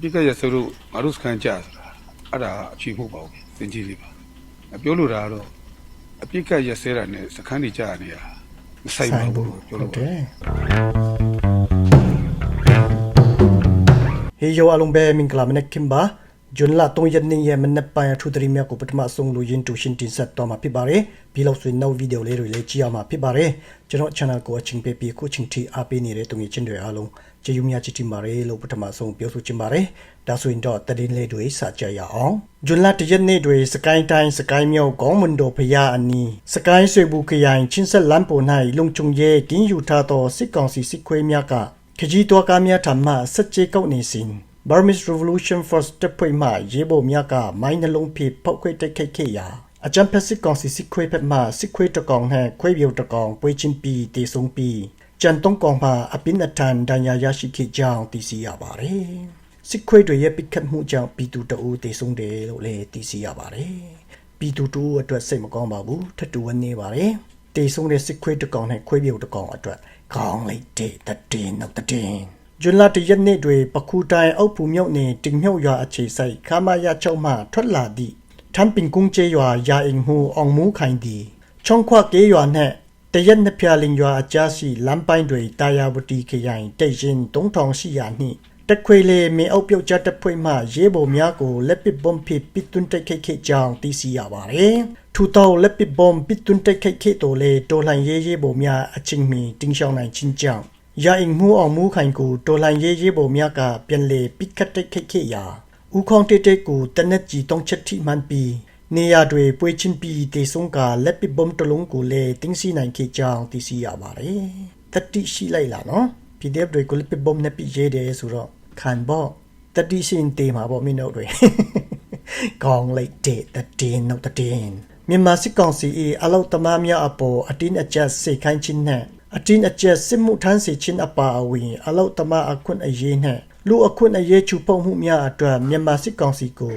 ပြစ်ကရဆိုလို့ငါတို့စကန်ကြဆိုတာအဲ့ဒါအချိန်မဟုတ်ပါဘူးသင်ကြီးလေးပါအပြောလို့တာကတော့အပြစ်ကရဆဲတာနဲ့စကန်တွေကြာနေတာမဆိုင်ပါဘူးပြောဟုလို့တ်ပါတယ်ဟေယောအလုံးပဲမင်္ဂလာမနက်ခင်ပါ ဂျွန်လာ3ရက်နေ့ရဲ့မနက်ပိုင်းအထူးသတိမြတ်ကိုပထမဆုံးလူရင်းတူရှင်းတင်ဆက်တော့မှာဖြစ်ပါတယ်ပြီးလို့ဆိုရင်နောက်ဗီဒီယိုလေးတွေလည်းကြည့်ရမှာဖြစ်ပါတယ်ကျွန်တော် channel ကိုအချင်းပေးပြီးခုချင်းတီအားပေးနေတဲ့တုံချင်းတွေအားလုံးကျေးဇူးများချစ်တင်ပါတယ်လို့ပထမဆုံးပြောဆိုချင်ပါတယ်ဒါဆိုရင်တော့တည်င်းလေးတွေစကြရအောင်ဂျွန်လာ1ရက်နေ့တွေစကိုင်းတိုင်းစကိုင်းမြောက်ကောင်းမွန်တော်ဖရာအနီးစကိုင်းဆွေဘူးခရိုင်ချင်းဆက်လမ်းပေါ်၌လုံချုံရဲကင်းယူထားသောစစ်ကောင်စီစစ်ခွေးများကခကြီးတော်ကားများထံမှစက်ကြေကောက်နေစဉ် Burmese Revolution First တပ်ဖွဲ့မှရေပေါ်များကမိုင်းနှလုံးဖြင့်ပောက်ခွဲတိုက်ခိုက်ခဲ့ရာအကြံဖက်စစ်ကောင်စီစစ်ခွေးဖက်မှစစ်ခွေးတကောင်နှင့်ခွေးပြုတ်တကောင်ပွေချင်းပီတေဆုံးပြီးကြံတုံးကောင်မှအပင်းအထန်ဒဏ်ရာရရှိခဲ့ကြောင်းသိရှိရပါတယ်စစ်ခွေးတွေရဲ့ပိတ်ခတ်မှုကြောင့်ပြည်သူတအူးတေဆုံးတယ်လို့လည်းသိရှိရပါတယ်ပြည်သူတို့အတွက်စိတ်မကောင်းပါဘူးထပ်တူဝနေပါတယ်တေဆုံးတဲ့စစ်ခွေးတကောင်နဲ့ခွေးပြုတ်တကောင်အတွက်ကောင်းလိုက်တဲ့တည်င်းနောက်တည် င်းဂျွန်လာတရက်နေ့တွင်ပခုတိုင်အုပ်ဖူမြုပ်နှင့်တင်မြုပ်ရွာအခြေဆိုင်ခမာရချုံမှထွက်လာသည့်ထမ်ပင်ကုန်းကျေးရွာယာအင်ဟူအောင်မူခိုင်သည်ချုံခွကေးရွာနှင့်တရက်နှစ်ဖြာလင်ရွာအကြားရှိလမ်းပိုင်းတွင်တာယာဝတီခရိုင်တိတ်ရင်3000ရှိရာနှင့်တက်ခွေလေမေအုပ်ပြုတ်ကြတဲ့ဖွဲ့မှရေးပေါ်များကိုလက်ပစ်ဘုံဖြစ်ပစ်သွန်းတိုက်ခိုက်ခဲ့ကြောင်းသိရှိရပါသည်ထူတောလက်ပစ်ဘုံပစ်သွန်းတိုက်ခိုက်ခဲ့တော်လေတော်လှန်ရေးရေးပေါ်များအချင်းမီတင်းရှောင်းနိုင်ချင်းကြောင်း ရာအိမ်မှုအောင်မှုခိုင်ကိုတော်လှန်ရေးရေးပုံများကပြန်လေပိကတ်တိတ်ခိတ်ခိရာဥခေါင်တေတေကိုတနက်ကြီးတုံးချက်ထိမှန်ပြီးနေရတွေပွေချင်းပြီးတေဆုံးကလက်ပစ်ဘုံတလုံးကိုလည်းတင်းစီနိုင်ခဲ့ကြောင်းသိရှိရပါတယ်တတိရှိလိုက်လားနော် PDF တွေကိုလက်ပစ်ဘုံနဲ့ပြရေးတယ်ဆိုတော့ခံပေါ့တတိရှင်တေမှာပေါ့မင်းတို့တွေကောင်းလိုက်တဲ့တည်င်းနောက်တည်င်းမြန်မာစစ်ကောင်စီ၏အလောက်သမားများအပေါ်အတင်းအကျပ်စေခိုင်းခြင်းနဲ့ အတင်းအကျပ်စစ်မှုထမ်းစေခြင်းအပါအဝင် အလောက်သမားအခွင့်အရေးနဲ့လူအခွင့်အရေးချူပုံမှုများအတွက်မြန်မာစစ်ကောင်စီကို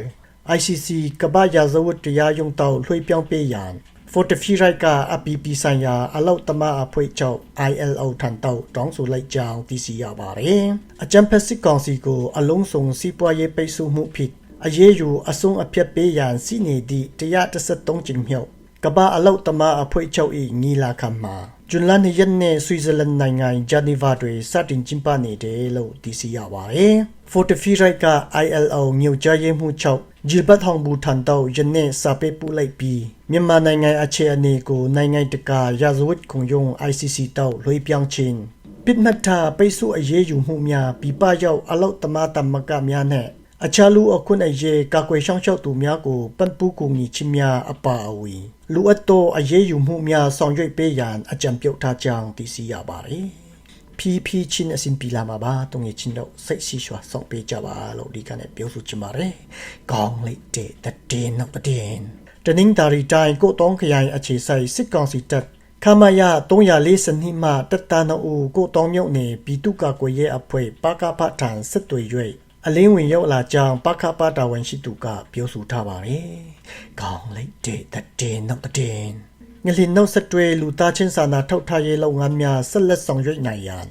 ICC ကမ္ဘာရာဇဝတ်တရားရုံးတောက်လွှဲပြောင်းပေးရန် Fortify ရိုက်ကအပီပီဆိုင်ရာအလောက်သမားအဖွဲ့ချုပ် ILO ထံတောက်တောင်းဆိုလိုက်ကြောင်းသိရှိရပါတယ်။အကြံဖက်စစ်ကောင်စီကို အလုံးစုံစီးပွားရေးပိတ်ဆို့မှုဖြစ်အရေးယူအဆုံးအပြတ်ပေးရန်စီနေသည့်133ကြိမ်မြောက်ကမ္ဘာအလောက်သမားအဖွဲ့ချုပ်၏ညီလာခံမှာ ဂျွန်လန်ရက်နေ့ဆွီဇာလန်နိုင်ငံဂျနီဗာတွင်စတင်ကျင်းပနေတယ်လို့သိရှိရပါတယ်။ Fortify ရိုက်က ILO မြို့ကြားရေးမှုချုပ်ဂျီဘတ်ဟောင်ဘူထန်တောက်ယနေ့စာပေပူလိုက်ပြီးမြန်မာနိုင်ငံအခြေအနေကိုနိုင်ငံတကာရာဇဝတ်ခုံရုံး ICC တောက်လွှဲပြောင်းခြင်းပစ်မှတ်ထားပိတ်ဆို့အရေးယူမှုများပြပရောက်အလောက်သမားတမကများနဲ့ အခြားလူအခွင့်အရေးကာကွယ်ရှောင်းရှောက်သူများကိုပံ့ပိုးကူညီခြင်းများအပါအဝင်လူအပ်သောအရေးယူမှုများဆောင်ရွက်ပေးရန်အကြံပြုထားကြောင်းသိရှိရပါတယ်။ PP ချင်းအစဉ်ပြလာမှာပါတုံငယ်ချင်းတို့စိတ်ရှိရွှာစောင့်ပေးကြပါလို့ဒီကနေ့ပြောဆိုချင်ပါတယ်။ကောင်းလိုက်တဲ့တဲ့င်းနောက်တဲ့င်းတနင်္သာရီတိုင်းကိုတောင်းခရိုင်အခြေဆိုင်စစ်ကောင်စီတပ်ခမရ340နှစ်မှတက်တာနအိုကိုတောင်းမြုပ်နေပြည်သူ့ကာကွယ်ရေးအဖွဲ့ပကပထံစစ်တွေ၍ အလင်းဝင်ရောက်လာကြောင်းပကပတာဝန်ရှိသူကပြောဆိုထားပါတယ်။ကောင်းလိုက်တဲ့တဲ့င်းနောက်တဲ့င်းငလင်နောက်ဆက်တွဲလူသားချင်းစာနာထောက်ထားရေးလုပ်ငန်းများဆက်လက်ဆောင်ရွက်နိုင်ရန်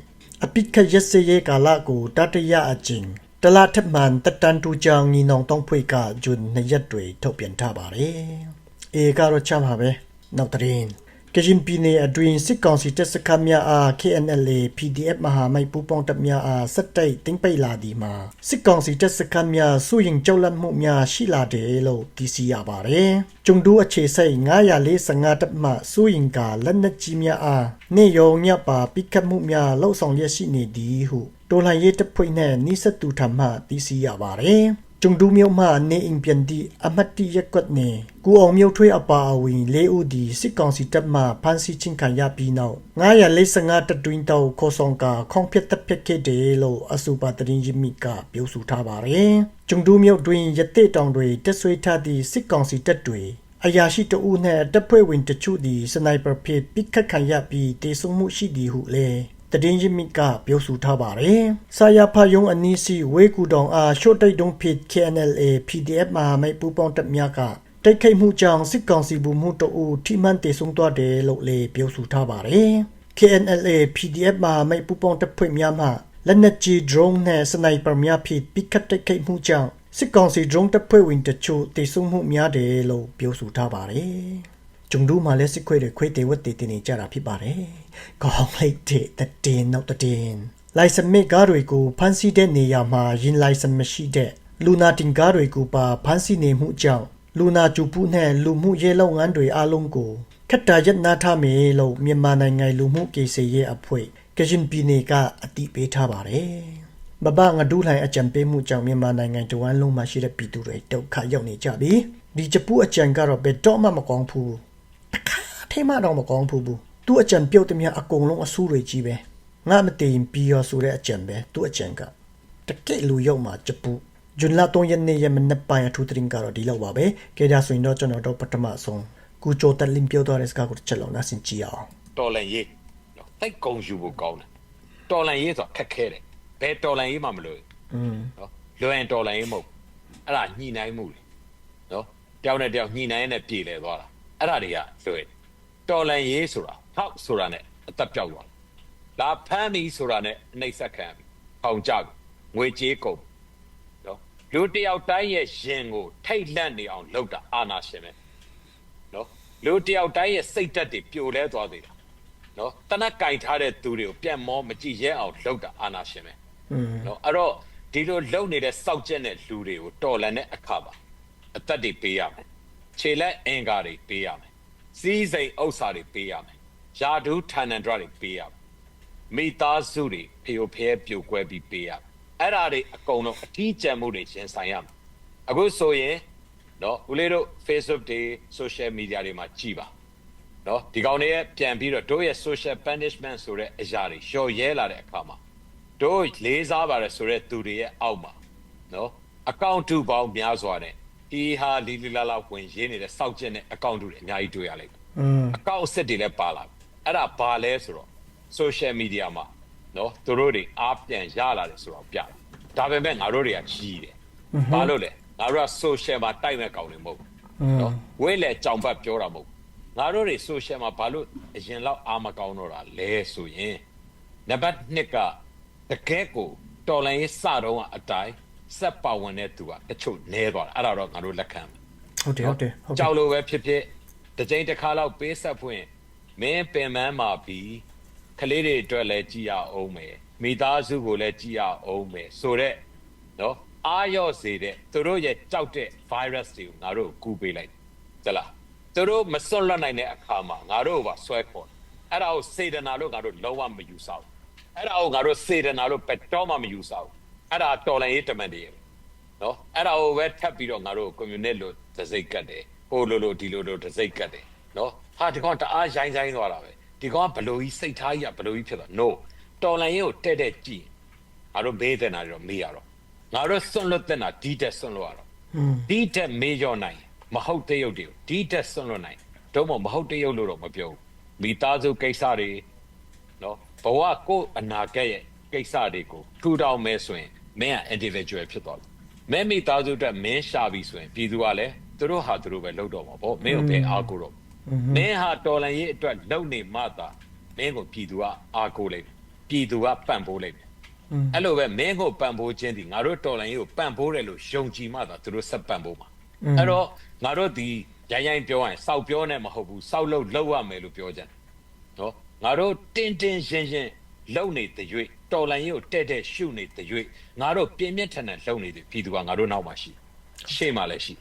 အပိခရက်စရေးကာလကိုတတရအကျဉ်တလထက်မှန်တတန်တူကြောင်ညီနောင်တောင်းဖွေကဂျွန်နှစ်ရက်တွေထုတ်ပြန်ထားပါတယ်။အေကတော့ချမှာပဲနောက်တဲ့င်း ကရင်ပြည်နယ်အတွင်းစစ်ကောင်စီတပ်စခန်းများအား KNLA PDF မဟာမိတ်ပူးပေါင်းတပ်များအားစက်တိုက်တင်ပိတ်လာသည်မှာစစ်ကောင်စီတပ်စခန်းများစုရင်ကြောက်လန့်မှုများရှိလာတယ်လို့သိရှိရပါတယ်။ကျုံဒူးအခြေစိုက်945တပ်မှစုရင်ကလက်နက်ကြီးများအားနေရောညပါပိကတ်မှုများလှုပ်ဆောင်ရရှိနေသည်ဟုတော်လှန်ရေးတပ်ဖွဲ့နှင့်နှိစက်သူထံမှသိရှိရပါတယ်။ ကျုံဒူးမြို့မှနေအိမ်ပြန်သည့်အမတ်တိရက်ကွက်နေကူအောင်မြို့ထွေးအပါအဝင်လေးဦးဒီစစ်ကောင်စီတပ်မှဖမ်းဆီးခြင်းခံရပြီးနောက်945တတွင်းတောက်ခေါ်ဆောင်ကခေါင်းဖြတ်တပ်ဖြတ်ခဲ့တယ်လို့အဆိုပါသတင်းရင်းမြစ်ကပြောဆိုထားပါတယ်။ကျုံဒူးမြို့တွင်ရတဲ့တောင်တွေတက်ဆွေးထားသည့်စစ်ကောင်စီတပ်တွေအရာရှိတဦးနှင့်တပ်ဖွဲ့ဝင်တချို့သည်စနိုက်ပါဖြင့်ပစ်ခတ်ခံရပြီးတေဆုံးမှုရှိသည်ဟုလည်း တည်င်းရမြစ်ကပြောဆိုထားပါတယ်။စာရဖယုံအနီးစီဝေကူတောင်အားရှော့တိုက်တုံးဖြစ် KNLA PDF မဟာမိတ်ပူးပေါင်းတပ်များကတိုက်ခိုက်မှုကြောင့်စစ်ကောင်စီဗိုလ်မှူးတအူထိမှန်တေဆုံးသွားတယ်လို့လည်းပြောဆိုထားပါတယ်။ KNLA PDF မဟာမိတ်ပူးပေါင်းတပ်ဖွဲ့များမှလက်နက်ကြီး drone နဲ့စနိုက်ပါများဖြင့်ပစ်ခတ်တိုက်ခိုက်မှုကြောင့်စစ်ကောင်စီ drone တပ်ဖွဲ့ဝင်တချို့တေဆုံးမှုများတယ်လို့ပြောဆိုထားပါတယ်။ကျုံတို့မှလည်းစစ်ခွေတွေခွေတေဝတ်တေတင်နေကြတာဖြစ်ပါတယ်။ ကောင်းလိုက်တဲ့တည်နောက်တည်လိုင်စမစ်ကားတွေကိုဖမ်းဆီးတဲ့နေရာမှာရင်လိုင်စမရှိတဲ့လူနာတင်ကားတွေကိုပါဖမ်းဆီးနေမှုကြောင့်လူနာကျူပူနဲ့လူမှုရေးလုပ်ငန်းတွေအလုံးကိုခက်တာရက်နာထားမယ်လို့မြန်မာနိုင်ငံလူမှုကိစ္စရေးအဖွဲ့ကရင်ပြည်နယ်ကအတိပေးထားပါတယ်။မဘငါဒူးလှိုင်အကြံပေးမှုကြောင့်မြန်မာနိုင်ငံတဝန်းလုံးမှာရှိတဲ့ပြည်သူတွေဒုက္ခရောက်နေကြပြီ။ဒီချပူအကြံကတော့ဘယ်တော့မှမကောင်းဘူး။တစ်ခါထဲမှတော့မကောင်းဘူးဘူး။ သူ့အကြံပြုတ်တဲ့မြအကုန်လုံးအဆူတွေကြီးပဲ။ငါမတည်ရင်ပြီးရောဆိုတဲ့အကြံပဲသူ့အကြံကတကယ့်လူရောက်မှာချပူဂျွန်လာ3ရက်နေ့ရက်မနေ့ပိုင်းအထူးသတင်းကတော့ဒီလောက်ပါပဲ။ကြကြဆိုရင်တော့ကျွန်တော်တို့ပထမဆုံးကုချိုတက်လင်ပြောတော့တဲ့စကားကိုတစ်ချက်လောက်နားဆင်ကြည့်အောင်တော်လန်ရေးနော်တိတ်ကုံယူဖို့ကောင်းတယ်တော်လန်ရေးဆိုခက်ခဲတယ်ဘယ်တော်လန်ရေးမှမလို့อืมနော်လွယ်ရင်တော်လန်ရေးမဟုတ်အဲ့ဒါညှိနှိုင်းမှုလေနော်တယောက်နဲ့တယောက်ညှိနှိုင်းနဲ့ပြေလဲသွားတာအဲ့ဒါတွေကလွယ်တော်လန်ရေးဆိုတာ ဟောက်ဆိုတာနဲ့အသက်ပြောက်သွားလာဖမ်းပြီဆိုတာနဲ့အနှိမ့်ဆက်ခံပြီထောင်ကြပြီငွေကြေးကုန်နော်လူတယောက်တိုင်းရဲ့ရင်ကိုထိတ်လန့်နေအောင်လုပ်တာအာနာရှင်ပဲနော်လူတယောက်တိုင်းရဲ့စိတ်ဓာတ်တွေပြိုလဲသွားသေးတာနော်တနက်ကင်ထားတဲ့သူတွေကိုပြန်မောမကြည့်ရဲအောင်လုပ်တာအာနာရှင်ပဲอืมနော်အဲ့တော့ဒီလိုလုပ်နေတဲ့စောက်ကျက်တဲ့လူတွေကိုတော်လန်တဲ့အခါပါအသက်တွေပေးရမယ်ခြေလက်အင်္ကာတွေပေးရမယ်စီးစိမ်ဥစ္စာတွေပေးရမယ် ယာဒူးဌာနန္တရတွေပေးရမယ်မိသားစုတွေဖျို့ဖျဲပြိုကွဲပြီးပေးရမယ်အဲ့ဒါတွေအကုန်လုံးအထီးကျန်မှုတွေရင်ဆိုင်ရမယ်အခုဆိုရင်နော်ဦးလေးတို့ Facebook တွေ social media တွေမှာကြည်ပါနော်ဒီကောင်တွေရဲ့ပြန်ပြီးတော့တို့ရဲ့ social punishment ဆိုတဲ့အရာတွေလျှော်ရဲလာတဲ့အခါမှာတို့လေးစားပါတယ်ဆိုတဲ့သူတွေရဲ့အောက်မှာနော်အကောင့်တူပေါင်းများစွာနဲ့ဒီဟာလီလီလာလာဝင်ရင်းနေတဲ့စောက်ကျက်တဲ့အကောင့်တူတွေအများကြီးတွေ့ရလိမ့်မယ်อืมအကောင့်အစ်စ်တွေလည်းပါလာပြီ အဲ့ဒါဘာလဲဆိုတော့ social media မှာနော်သူတို့တွေအားပြန်ရလာတယ်ဆိုတော့ပြတယ်ဒါပေမဲ့ငါတို့တွေကကြီးတယ်ဘာလို့လဲငါတို့က social မှာတိုက်မဲ့ကောင်တွေမဟုတ်ဘူးနော်ဝဲလေကြောင်ဘတ်ပြောတာမဟုတ်ဘူးငါတို့တွေ social မှာဘာလို့အရင်လောက်အာမကောင်းတော့တာလဲဆိုရင်နံပါတ်1ကတကယ်ကိုတော်လိုင်းရေးစတော့ကအတိုင်းစက်ပါဝင်တဲ့သူကတချို့နဲသွားတာအဲ့ဒါတော့ငါတို့လက်ခံမယ်ဟုတ်တယ်ဟုတ်တယ်ဟုတ်တယ်ကြောက်လို့ပဲဖြစ်ဖြစ်တစ်ကြိမ်တစ်ခါလောက်ပေးဆက်ဖွင့် မင်းပင်မန်းမှာပြီးကလေးတွေအတွက်လည်းကြည်ရအောင်မယ်မိသားစုကိုလည်းကြည်ရအောင်မယ်ဆိုတော့နော်အာရော့စေတဲ့သူတို့ရဲ့ကြောက်တဲ့ virus တွေကိုငါတို့ကူပေးလိုက်တယ်လားသူတို့မစွန့်လွတ်နိုင်တဲ့အခါမှာငါတို့ကဆွဲခေါ်တယ်အဲ့ဒါကိုစေတနာလို့ငါတို့လုံးဝမယူဆဘူးအဲ့ဒါကိုငါတို့စေတနာလို့ပက်တော့မှမယူဆဘူးအဲ့ဒါတော်လန်ရေးတမန်တည်းရဲ့နော်အဲ့ဒါကိုပဲထပ်ပြီးတော့ငါတို့ community လို့တစိတ်ကတ်တယ်ဟိုလိုလိုဒီလိုလိုတစိတ်ကတ်တယ်နော် ဟာဒီကောင်တအားရိုင်းရိုင်းသွားတာပဲဒီကောင်ကဘလို့ကြီးစိတ်ထားကြီးကဘလို့ကြီးဖြစ်သွား no တော်လန်ရေးကိုတဲ့တဲ့ကြည့်ငါတို့မေးတဲ့နာတွေတော့မေးရတော့ငါတို့စွန့်လွတ်တဲ့နာဒီတက်စွန့်လွတ်ရတော့อืมဒီတက်မေးရောနိုင် မဟုတ်တဲ့ရုပ်တွေကိုဒီတက်စွန့်လွတ်နိုင်တော့မဟုတ်တဲ့ရုပ်လို့တော့မပြောဘူးမိသားစုကိစ္စတွေနော်ဘဝကိုယ်အနာဂတ်ရဲ့ကိစ္စတွေကိုထူထောင်မဲဆိုရင်မင်းက individual ဖြစ်သွားပြီမင်းမိသားစုအတွက်မင်းရှာပြီဆိုရင်ပြည်သူကလည်းသူတို့ဟာသူတို့ပဲလုပ်တော့မှာပေါ့မင်းကိုပဲအားကိုးတော့ မင်းဟာတော်လန်ရေးအတွက်လုပ်နေမှသာမင်းကိုပြည်သူကအားကိုးလိုက်မယ်ပြည်သူကပံ့ပိုးလိုက်မယ်အဲ့လိုပဲမင်းကိုပံ့ပိုးခြင်းဒီငါတို့တော်လန်ရေးကိုပံ့ပိုးတယ်လို့ယုံကြည်မှသာသူတို့ဆက်ပံ့ပိုးမှာအဲ့တော့ငါတို့ဒီရိုင်းရိုင်းပြောရရင်စောက်ပြောနေမဟုတ်ဘူးစောက်လို့လောက်ရမယ်လို့ပြောကြတယ်နော်ငါတို့တင်းတင်းရှင်းရှင်းလုံနေတဲ့၍တော်လန်ရေးကိုတဲ့တဲ့ရှုနေတဲ့၍ငါတို့ပြင်းပြင်းထန်ထန်လုံနေတဲ့ပြည်သူကငါတို့နောက်မှာရှိရှေ့မှာလည်းရှိ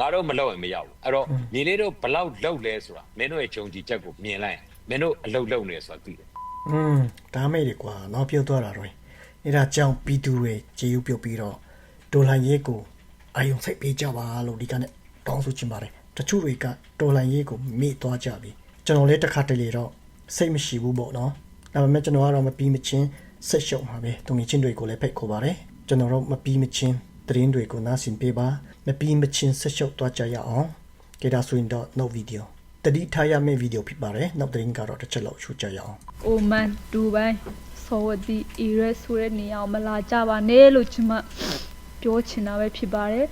ငါတို့မလုံရင်မရဘူးအဲ့တော့ညီလေးတို့ဘလောက်လုံလဲဆိုတာမင်းတို့ရဲ့ဂျုံကြည်ချက်ကိုမြင်လိုက်ရင်မင်းတို့အလုံလုံနေဆိုတာသိတယ်อืมဒါမဲ့ဒီကွာတော့ပြောသွားတာတော့အဲ့ဒါကြောင့်ပြည်သူတွေကြေးဥပြုတ်ပြီးတော့ဒေါ်လာရေးကိုအာယုံစိတ်ပေးကြပါလို့ဒီကနေ့တောင်းဆိုချင်ပါတယ်တချို့တွေကဒေါ်လာရေးကိုမေ့သွားကြပြီကျွန်တော်လည်းတစ်ခါတလေတော့စိတ်မရှိဘူးပေါ့နော်ဒါပေမဲ့ကျွန်တော်ကတော့မပြီးမချင်းဆက်ရှုံပါပဲတုံငချင်းတွေကိုလည်းဖိတ်ခေါ်ပါတယ်ကျွန်တော်တို့မပြီးမချင်း သတင်းတွေကိုနားဆင်ပေးပါမပြီးမချင်းဆက်ရှုပ်သွားကြရအောင်ကြဒါဆိုရင်တော့ no video တတိထားရမယ့်ဗီဒီယိုဖြစ်ပါတယ်နောက်သတင်းကတော့တစ်ချက်လောက်ရှုကြရအောင်အိုမန်ဒူဘိုင်းဆော်ဝဒီအီရက်ဆိုတဲ့နေရာကိုမလာကြပါနဲ့လို့ကျွန်မပြောချင်တာပဲဖြစ်ပါတယ်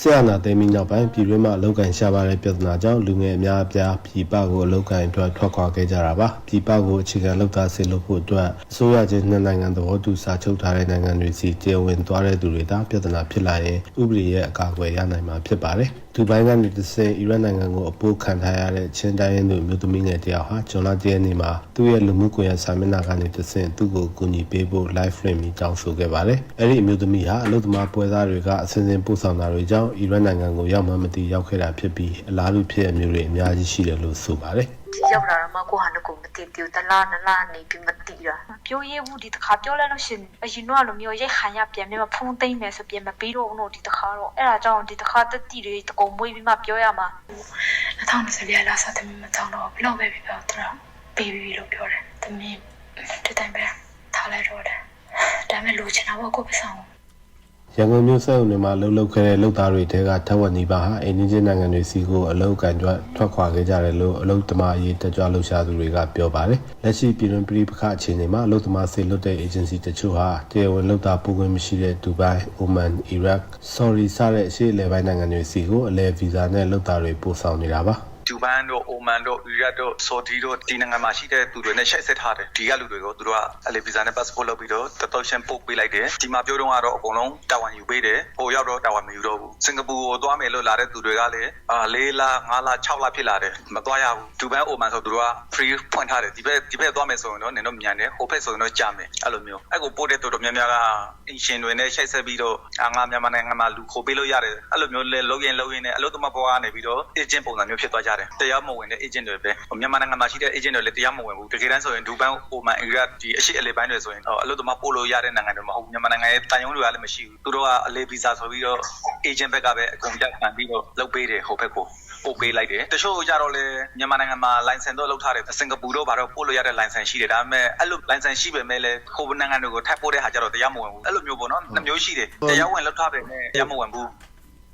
ဆရာနာသိမ်းပြီးနောက်ပိုင်းပြည်တွင်းမှာအလောက်ကန်ရှာပါတဲ့ပြဿနာကြောင့်လူငယ်အများအပြားပြည်ပကိုအလောက်ကန်အတွက်ထွက်ခွာခဲ့ကြတာပါပြည်ပကိုအခြေခံလောက်သားစေလုပ်ဖို့အတွက်အစိုးရချင်းနှစ်နိုင်ငံသဘောတူစာချုပ်ထားတဲ့နိုင်ငံတွေစီကျေဝင်သွားတဲ့သူတွေသာပြဿနာဖြစ်လာရင်ဥပဒေရဲ့အကာအကွယ်ရနိုင်မှာဖြစ်ပါတယ် ဒူဘိုင်းကနေတစ်ဆင့်အီရတ်နိုင်ငံကိုအပိုးခံထားရတဲ့ချင်းတိုင်းရင်းသူမျိုးသမီးငယ်တယောက်ဟာဂျွန်လာကျဲနေမှာသူ့ရဲ့လူမှုကွန်ရက်စာမျက်နှာကနေတစ်ဆင့်သူ့ကိုကူညီပေးဖို့ live stream ပြီးတောင်းဆိုခဲ့ပါတယ်အဲ့ဒီအမျိုးသမီးဟာအလုပ်သမားပွဲစားတွေကအစဉ်စဉ်ပို့ဆောင်တာတွေကြောင့်အီရတ်နိုင်ငံကိုရောက်မှမသိရောက်ခဲ့တာဖြစ်ပြီးအလားတူဖြစ်အမျိုးတွေအများကြီးရှိတယ်လို့ဆိုပါတယ် ဒီရောက်လာတော့မှကိုဟာနကိုမသိဘူးတလားနလားနေပြီးမသိတာပြောရဲဘူးဒီတစ်ခါပြောလိုက်လို့ရှင်အရင်တော့လိုမျိုးရိတ်ခါရပြန်ပြီးမှဖုံးသိမ့်မယ်ဆိုပြန်မပြီးတော့ဘူးတော့ဒီတစ်ခါတော့အဲ့ဒါကြောင့်ဒီတစ်ခါတက်တီတွေတကုံမွေးပြီးမှပြောရမှာ2020ပြလာစားတယ်မတောင်းတော့ဘလောက်ပဲပြပြောတော့ပေးပြီးလို့ပြောတယ်သမီးဒီတိုင်းပဲထားလိုက်တော့တယ်ဒါမဲ့လိုချင်တာဘောကိုပဆောင် ရန်ကုန်မြို့စက်ရုံတွေမှာလှုပ်လှုပ်ခဲ့တဲ့လုပ်သားတွေတဲကထက်ဝက်နီးပါးဟာအိန္ဒိယနိုင်ငံတွေစီကိုအလုပ်ကန်ကြွထွက်ခွာခဲ့ကြတယ်လို့အလုပ်သမားအရေးတက်ကြွလှုပ်ရှားသူတွေကပြောပါတယ်။လက်ရှိပြည်တွင်းပြည်ပခအခြေအနေမှာအလုပ်သမားစေလွတ်တဲ့ agency တချို့ဟာတရားဝင်လုပ်သားပို့ခွင့်မရှိတဲ့ဒူဘိုင်း၊အိုမန်၊အီရတ်၊ဆော်ရီစတဲ့အရှေ့အလယ်ပိုင်းနိုင်ငံတွေစီကိုအလဲဗီဇာနဲ့လုပ်သားတွေပို့ဆောင်နေတာပါ။ ဒူဘန်တို့အိုမန်တို့အီရတ်တို့ဆော်ဒီတို့ဒီနိုင်ငံမှာရှိတဲ့သူတွေနဲ့ရှိုက်ဆက်ထားတယ်ဒီကလူတွေကိုသူတို့ကအလေဗီဇာနဲ့ passport လုပ်ပြီးတော့တတော်ရှင်ပို့ပေးလိုက်တယ်ဒီမှာပြောတော့ကတော့အကုန်လုံးတာဝန်ယူပေးတယ်ဟိုရောက်တော့တာဝန်မယူတော့ဘူးစင်ကာပူကိုသွားမယ်လို့လာတဲ့သူတွေကလည်းအာ၄လ၅လ6လဖြစ်လာတယ်မသွားရဘူးဒူဘန်အိုမန်ဆိုသူတို့က free ဖွင့်ထားတယ်ဒီဘက်ဒီဘက်သွားမယ်ဆိုရင်တော့နင်တို့မြန်တယ်ဟိုဘက်ဆိုရင်တော့ကြာမယ်အဲ့လိုမျိုးအဲ့ကိုပို့တဲ့တော်တော်များများကအင်ရှင်တွေနဲ့ရှိုက်ဆက်ပြီးတော့အာငါမြန်မာနိုင်ငံမှာလူခိုးပေးလို့ရတယ်အဲ့လိုမျိုးလဲလုံးရင်လုံးရင်နဲ့အလို့တမဘွားကနေပြီးတော့ agent ပုံစံမျိုးဖြစ်သွားကြတယ်တရားမဝင်တဲ့ agent တွေပဲမြန်မာနိုင်ငံမှာရှိတဲ့ agent တွေလည်းတရားမဝင်ဘူးတကယ်တမ်းဆိုရင်ဒူဘန်အိုမန်အီရတ်ဒီအရှိအလေပိုင်းတွေဆိုရင်အလို့တမပို့လို့ရတဲ့နိုင်ငံတွေမဟုတ်ဘူးမြန်မာနိုင်ငံရဲ့တန်ယုံတွေကလည်းမရှိဘူးသူတို့ကအလေဗီဇာဆိုပြီးတော့ agent ဘက်ကပဲအကုန်ကြောက်ခံပြီးတော့လုပ်ပေးတယ်ဟိုဘက်ကိုပို့ပေးလိုက်တယ်တချို့ကြတော့လေမြန်မာနိုင်ငံမှာ license တော့လုပ်ထားတယ်စင်ကာပူတော့ဘာတော့ပို့လို့ရတဲ့ license ရှိတယ်ဒါပေမဲ့အဲ့လို license ရှိပေမဲ့လည်းဟိုနိုင်ငံတွေကိုထပ်ပို့တဲ့ဟာကြတော့တရားမဝင်ဘူးအဲ့လိုမျိုးပေါ့နော်နှစ်မျိုးရှိတယ်တရားဝင်လုပ်ထားပေမဲ့တရားမဝင်ဘူး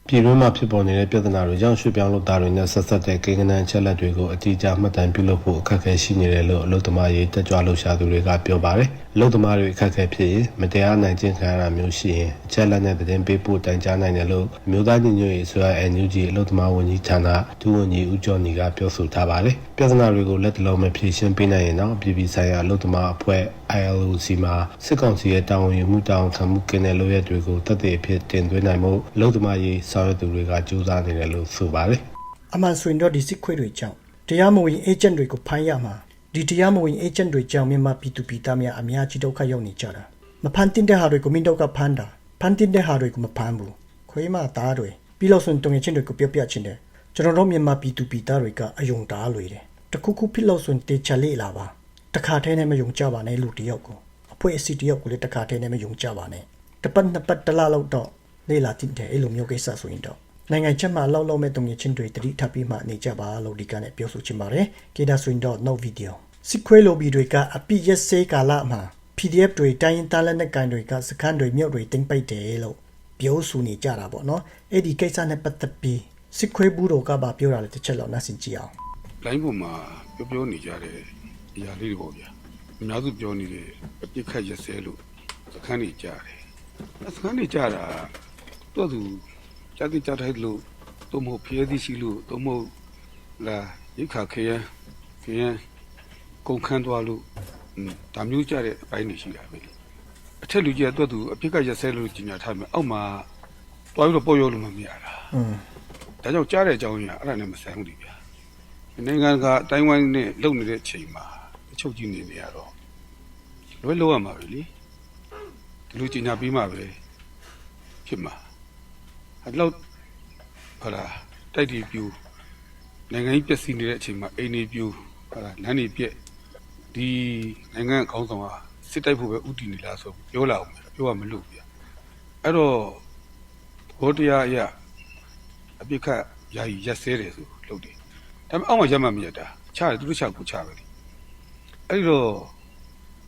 ပြည်တွင်းမှာဖြစ်ပေါ်နေတဲ့ပြဿနာတွေကြောင့်ရွှေ့ပြောင်းလုပ်သားတွေနဲ့ဆက်ဆက်တဲ့ကိန်းဂဏန်းချက်လက်တွေကိုအတိအကျမှတ်တမ်းပြုလုပ်ဖို့အခက်အခဲရှိနေတယ်လို့အလုပ်သမားရေးတက်ကြွလှုပ်ရှားသူတွေကပြောပါတယ်။အလုပ်သမားတွေအခက်အခဲဖြစ်ရင်မတရားနိုင်ခြင်းခံရတာမျိုးရှိရင်အချက်လက်နဲ့သတင်းပေးဖို့တိုင်ကြားနိုင်တယ်လို့အမျိုးသားညီညွတ်ရေးဆိုရ NUG အလုပ်သမားဝန်ကြီးဌာနဒုဝန်ကြီးဦးကျော်နီကပြောဆိုထားပါတယ်။ပြဿနာတွေကိုလက်တလုံးမဖြေရှင်းပေးနိုင်ရင်တော့ပြည်ပြည်ဆိုင်ရာအလုပ်သမားအဖွဲ့ ILOC မှာစစ်ကောင်စီရဲ့တာဝန်ယူမှုတာဝန်ခံမှုကင်းတဲ့လုပ်ရက်တွေကိုတသက်အဖြစ်တင်သွင်းနိုင်မှုအလုပ်သမားရေးဆောင်ရွက်သူတွေကကြိုးစားနေတယ်လို့ဆိုပါတယ်အမှန်ဆိုရင်တော့ဒီစစ်ခွေးတွေကြောင့်တရားမဝင် agent တွေကိုဖမ်းရမှာ ဒီတရားမဝင် agent တွေကြောင့်မြန်မာပြည်သူပြည်သားများအများကြီးဒုက္ခရောက်နေကြတာမဖမ်းတင်တဲ့ဟာတွေကိုမင်းတို့ကဖမ်းတာဖမ်းတင်တဲ့ဟာတွေကိုမဖမ်းဘူးခွေးမသားတွေပြီးလို့ဆိုရင်တုံငယ်ချင်းတွေကိုပြောပြချင်တယ်ကျွန်တော်တို့မြန်မာပြည်သူပြည်သားတွေကအယုံတားလွေတယ်တခုခုဖြစ်လို့ဆိုရင်တေချာလေးလာပါတခါတည်းနဲ့မယုံကြပါနဲ့လူတယောက်ကိုအဖွဲအစီတယောက်ကိုလည်းတခါတည်းနဲ့မယုံကြပါနဲ့တပတ်နှစ်ပတ်တစ်လလောက်တော့လေလာတင်တယ်အဲ့လိုမျိုးကိစ္စဆိုရင်တော့ နိုင်ငံချက်မှာလောက်လောက်မဲ့တုံငယ်ချင်းတွေတတိထပ်ပြီးမှနေကြပါလို့ဒီကနေ့ပြောဆိုချင်ပါတယ်။ကေဒါဆွင်တော့ no video စစ်ခွေးလိုဘီတွေကအပိရက်စေးကာလမှာ PDF တွေတိုင်းရင်သားလက်နက်ကန်တွေကစခန်းတွေမြို့တွေတင်ပိတ်တယ်လို့ပြောဆိုနေကြတာပေါ့နော်။အဲ့ဒီကိစ္စနဲ့ပတ်သက်ပြီးစစ်ခွေးဘူးတော်ကပါပြောတာလေတစ်ချက်လောက်နှာစင်ကြည့်အောင်လိုင်းပေါ်မှာပြောပြောနေကြတဲ့အရာလေးတွေပေါ့ဗျာအများစုပြောနေတဲ့အပြစ်ခတ်ရက်စဲလို့စခန်းတွေကြားတယ်စခန်းတွေကြားတာတော့သူ ကြတိကြထိုက်လို့သို့မဟုတ်ဖျဲသည်ရှိလို့သို့မဟုတ်လာရိခါခရင်ခရင်ကုန်ခန်းသွားလို့ဒါမျိုးကြတဲ့အပိုင်းတွေရှိတာပဲအထက်လူကြီးကသူ့သူအဖြစ်ကရက်ဆဲလို့ကြီးညာထားမယ်အောက်မှာတွားပြီးတော့ပေါ်ရောလို့မမြင်ရတာဒါကြောင့်ကြားတဲ့အကြောင်းကြီးကအဲ့ဒါနဲ့မဆိုင်ဘူးဒီဗျာနိုင်ငံကအတိုင်းဝိုင်းနဲ့လုံနေတဲ့အချိန်မှာအချုပ်ကြီးနေနေရတော့လွဲလို့ရမှာပဲလေဒီလိုကြီးညာပြီးမှပဲဖြစ်မှာ အဲ့လောက်ဟလာတိုက်တီပြူနိုင်ငံကြီးပြည့်စည်နေတဲ့အချိန်မှာအိမ်နေပြူဟလာလမ်းနေပြက်ဒီနိုင်ငံအကောင်းဆောင်ကစစ်တိုက်ဖို့ပဲဥတည်နေလားဆိုပြောလာအောင်ပြောရမလို့ဗျာအဲ့တော့ဘောတရားအရာအပြစ်ခတ်ယာယီရက်စဲတယ်ဆိုလုပ်တယ်ဒါပေမဲ့အောက်မှာရက်မှမရတာချတယ်သူတို့ချကိုချပဲလေအဲ့ဒီတော့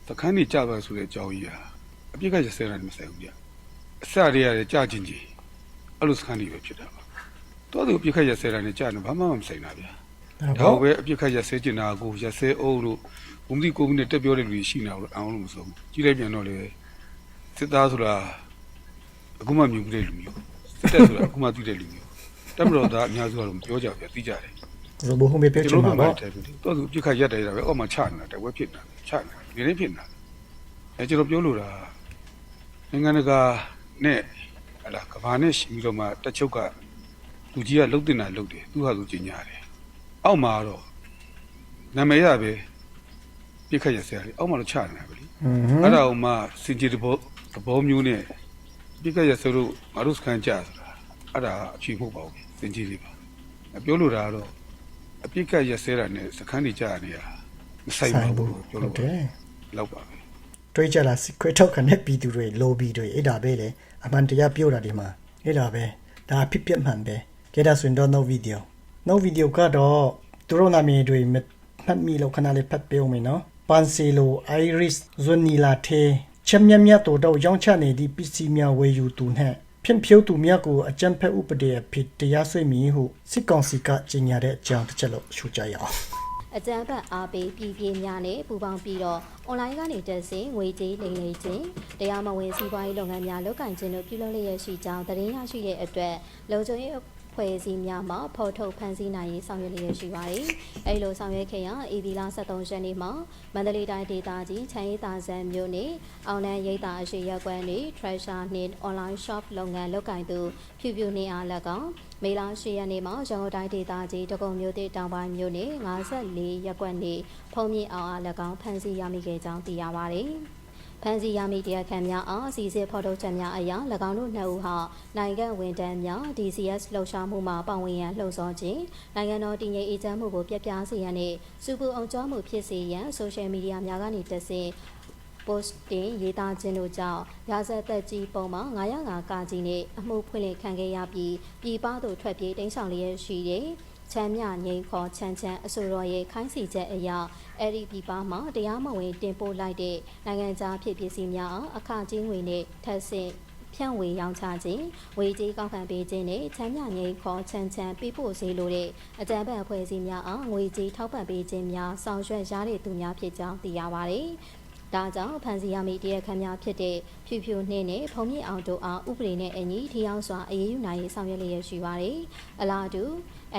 သခန်းနေကြပါဆိုတဲ့အကြောင်းကြီးဟာအပြစ်ခတ်ရက်စဲတာမဆိုင်ဘူးဗျအစတွေရတယ်ကြချင်းကြီး အဲ့လိုသခန်းတွေပဲဖြစ်တာပါတော်သူအပြစ်ခတ်ရက်စဲတာနဲ့ကြာနေဘာမှမဆိုင်တာဗျာဒါပဲအပြစ်ခတ်ရက်စဲကျင်တာကိုရက်စဲအောင်လို့ဘုံဒီကိုမင်းနဲ့တက်ပြောတဲ့လူတွေရှိနေအောင်လို့အောင်လို့မဆုံးဘူးကြီးလိုက်ပြန်တော့လေစစ်သားဆိုတာအခုမှမြင်ဘူးတဲ့လူမျိုးစစ်တပ်ဆိုတာအခုမှသိတဲ့လူမျိုးတက်မတော်သားအများစုကတော့မပြောကြဘူးသိကြတယ်ရိုဘိုဟိုမေပြောချင်ပါမှာတော့တယ်သူတို့ပြစ်ခတ်ရက်တယ်တာပဲအောက်မှာချနေတာတဝက်ဖြစ်နေတာချနေတာဒီနေ့ဖြစ်နေတာအဲကျွန်တော်ပြောလို့တာနိုင်ငံတကာနဲ့ ဟလာကဘာနဲ့ရှင်ပြီးတော့မှတက်ချုပ်ကလူကြီးကလှုပ်တင်တာလှုပ်တယ်သူဟာသူကျင်ညာတယ်အောက်မှာတော့နာမည်ရပဲပြစ်ခတ်ရက်ဆရာလေးအောက်မှာတော့ချနေတာပဲလေอืมအဲ့ဒါကိုမှစင်ကြီးတဘောသဘောမျိုးနဲ့ပြစ်ခတ်ရက်ဆတို့ငါတို့စကန်ကြဆိုတာအဲ့ဒါအဖြေမဟုတ်ပါဘူးစင်ကြီးလေးပါပြောလို့တာကတော့အပြစ်ကတ်ရက်စဲတာနဲ့စခန်းတွေကြာနေတာမဆိုင်ပါဘူးလို့ပြောဟုလို့တ်ပါတယ်လောက်ပါပဲတွေးကြလားခွေထောက်ခနဲ့ပြည်သူတွေလိုဘီတွေအဲ့ဒါပဲလေ အမှန်တရားပြောတာဒီမှာအဲ့ဒါပဲဒါဖြစ်ပြမှန်ပဲကြည့်ဒါဆိုရင်တော့ no video no video ကတော့သူတို့နာမည်တွေမမှတ်မိလို့ခဏလေးဖတ်ပြောမယ်နော်ပန်စီလို iris ဇွန်နီလာထေချက်မြတ်မြတ်တို့တော့ရောင်းချနေသည့်ပစ္စည်းများဝယ်ယူသူနဲ့ဖြန့်ဖြိုးသူများကိုအကြံဖက်ဥပဒေအဖြစ်တရားစွဲမည်ဟုစစ်ကောင်စီကကြေညာတဲ့အကြောင်းတစ်ချက်လို့ရှုကြရအောင် အကြံဖတ်အားပေးပြည်ပြင်းများနဲ့ပူးပေါင်းပြီးတော့ online ကနေတက်ဆင်ငွေကြေးလိမ်လည်ခြင်းတရားမဝင်စီးပွားရေးလုပ်ငန်းများလုပ်ကိုင်ခြင်းတို့ပြုလုပ်လျက်ရှိကြောင်းသတင်းရရှိတဲ့အတွက်လုံခြုံရေး ဖွဲ့စည်းများမှဖော်ထုတ်ဖန်ဆီးနိုင်ရေးဆောင်ရွက်လျက်ရှိပါတယ်။အဲဒီလိုဆောင်ရွက်ခဲ့ရာဧပြီလ23ရက်နေ့မှာမန္တလေးတိုင်းဒေသကြီးချမ်းရည်သာဆန်မြို့နယ်အောင်လန်းရိပ်သာအရှိရက်ကွန်းနေ Treasure နှင့် online shop လုပ်ငန်းလုပ်ကိုင်သူဖြူဖြူနေအား၎င်းမေလ10ရက်နေ့မှာရန်ကုန်တိုင်းဒေသကြီးတကုံမြို့တေတောင်ပိုင်းမြို့နယ်54ရက်ကွက်နေဖုံးမြင့်အောင်အား၎င်းဖန်ဆီးရမိခဲ့ကြောင်းသိရပါတယ်။ ဖန်စီရမိတရားခံများအားစီစစ်ဖော်ထုတ်ချက်များအရ၎င်းတို့နှစ်ဦးဟာနိုင်ငံဝန်ထမ်းများ DCS လှုပ်ရှားမှုမှာပါဝင်ရန်လှုံ့ဆော်ခြင်းနိုင်ငံတော်တည်ငြိမ်အေးချမ်းမှုကိုပြပြစေရန်နှင့်စုပူအောင်ကျော်မှုဖြစ်စေရန်ဆိုရှယ်မီဒီယာများကနေတဆင့် post တင်ရေးသားခြင်းတို့ကြောင့်ရာဇသက်ကြီးပုံမှာ905ကာကြီးနဲ့အမှုဖွင့်လှစ်ခံခဲ့ရပြီးပြည်ပသို့ထွက်ပြေးတိမ်းရှောင်လျက်ရှိတဲ့ ချမ်းမြငိမ့်ခေါ်ချမ်းချမ်းအဆိုတော်ရဲ့ခိုင်းစီချက်အရအဲ့ဒီပြည်ပမှာတရားမဝင်တင်ပို့လိုက်တဲ့နိုင်ငံခြားဖြစ်ပစ္စည်းများအားအခကြီးငွေနဲ့ထပ်ဆင့်ဖြန့်ဝေရောင်းချခြင်းဝေကြီးကောက်ခံပေးခြင်းနဲ့ချမ်းမြငိမ့်ခေါ်ချမ်းချမ်းပြပို့စေလိုတဲ့အကြံဖတ်အဖွဲ့အစည်းများအားငွေကြီးထောက်ပံ့ပေးခြင်းများဆောင်ရွက်ရတဲ့သူများဖြစ်ကြောင်းသိရပါတယ်။ ဒါကြောင့်ဖန်စီရမီတရားခံများဖြစ်တဲ့ဖြူဖြူနှင်းနဲ့ဖုံမြင့်အောင်တို့အားဥပဒေနဲ့အညီထီအောင်စွာအရေးယူနိုင်ရေးဆောင်ရွက်လျက်ရှိပါတယ်။အလားတူ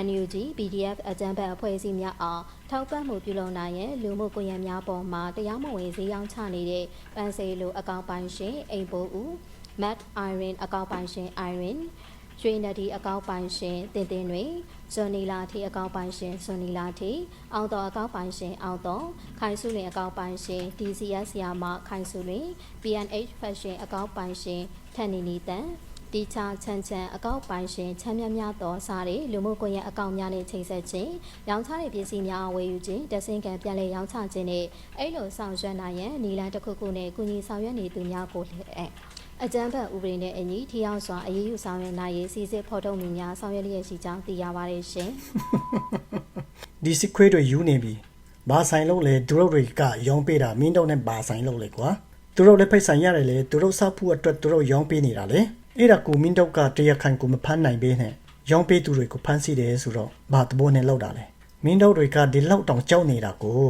NUG PDF အကြံဖတ်အဖွဲ့အစည်းများအားထောက်ပံ့မှုပြုလုပ်နိုင်ရန်လူမှုကွန်ရက်များပေါ်မှာတရားမဝင်ဈေးရောင်းချနေတဲ့ပန်စေလိုအကောင့်ပိုင်ရှင်အိမ်ပိုးဦး Matt Iron အကောင့်ပိုင်ရှင် Iron ရွှေနဒီအကောင့်ပိုင်ရှင်တင်တင်တွေဇွန်နီလာထီအကောင့်ပိုင်ရှင်ဇွန်နီလာထီအောင်တော်အကောင့်ပိုင်ရှင်အောင်တော်ခိုင်စုလင်အကောင့်ပိုင်ရှင် DCS ရာမခိုင်စုလင် PNH Fashion အကောင့်ပိုင်ရှင်ထန်နီနီတန်တီချာချန်ချန်အကောင့်ပိုင်ရှင်ချမ်းမြတ်မြတ်တော်စားတဲ့လူမှုကွန်ရက်အကောင့်များနဲ့ချိန်ဆက်ခြင်းရောင်းချတဲ့ပစ္စည်းများအဝယ်ယူခြင်းတဆင်ကံပြန်လည်ရောင်းချခြင်းနဲ့အဲ့လိုဆောင်ရွက်နိုင်ရန်နီလန်တစ်ခုခုနဲ့ကုညီဆောင်ရွက်နေသူများကိုလည်း အဲအကြမ်းဖက်ဥပဒေနဲ့အညီထီအောင်စွာအရေးယူဆောင်ရွက်နိုင်ရေးစီစစ်ဖော်ထုတ်မှုများဆောင်ရွက်လျက်ရှိကြောင်းသိရပါတယ်ရှင်။ဒီစစ်ခွေးတွေယူနေပြီဘာဆိုင်လို့လဲသူတို့တွေကရောင်းပေးတာမင်းတို့နဲ့ဘာဆိုင်လို့လဲကွာသူတို့လည်းဖိတ်ဆိုင်ရတယ်လေသူတို့စောက်ဖို့အတွက်သူတို့ရောင်းပေးနေတာလေအဲ့ဒါကိုမင်းတို့ကတရားခံကိုမဖမ်းနိုင်ပေးနဲ့ရောင်းပေးသူတွေကိုဖမ်းဆီးတယ်ဆိုတော့ဘာတဘောနဲ့လောက်တာလဲမင်းတို့တွေကဒီလောက်တောင်ကြောက်နေတာကို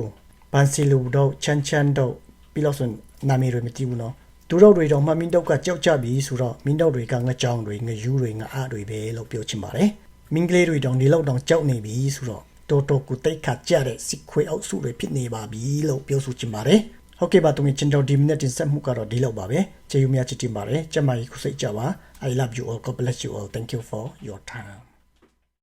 ဘန်စီလူတို့ချန်ချန်တို့ပြီးလို့ဆိုနာမည်တွေမသိဘူးနော် သူတို့တွေတော့မှမင်းတို့ကကြောက်ကြပြီဆိုတော့မင်းတို့တွေကငကြောင်တွေငယူတွေငအားတွေပဲလို့ပြောချင်ပါတယ်မင်းကလေးတွေတောင်ဒီလောက်တောင်ကြောက်နေပြီဆိုတော့တော်တော်ကိုတိတ်ခါကြတဲ့စစ်ခွေးအောက်စုတွေဖြစ်နေပါပြီလို့ပြောဆိုချင်ပါတယ်။ဟုတ်ကဲ့ပါသူငယ်ချင်းတော်ဒီမိနစ်တင်ဆက်မှုကတော့ဒီလောက်ပါပဲ။ကျေးဇူးများချစ်တင်ပါတယ်။ကျမကြီးခုစိတ်ကြပါ။ I love you all. God bless you all. Thank you for your time.